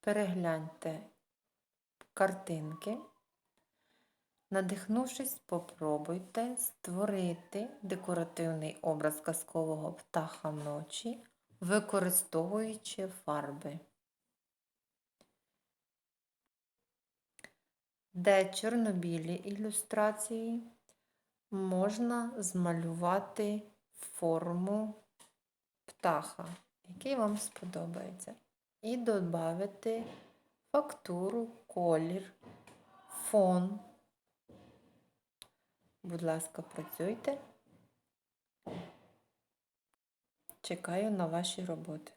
перегляньте картинки. Надихнувшись, спробуйте створити декоративний образ казкового птаха ночі, використовуючи фарби. Де чорнобілі ілюстрації можна змалювати форму птаха, який вам сподобається. І додати фактуру, колір, фон. Будь ласка, працюйте. Чекаю на ваші роботи.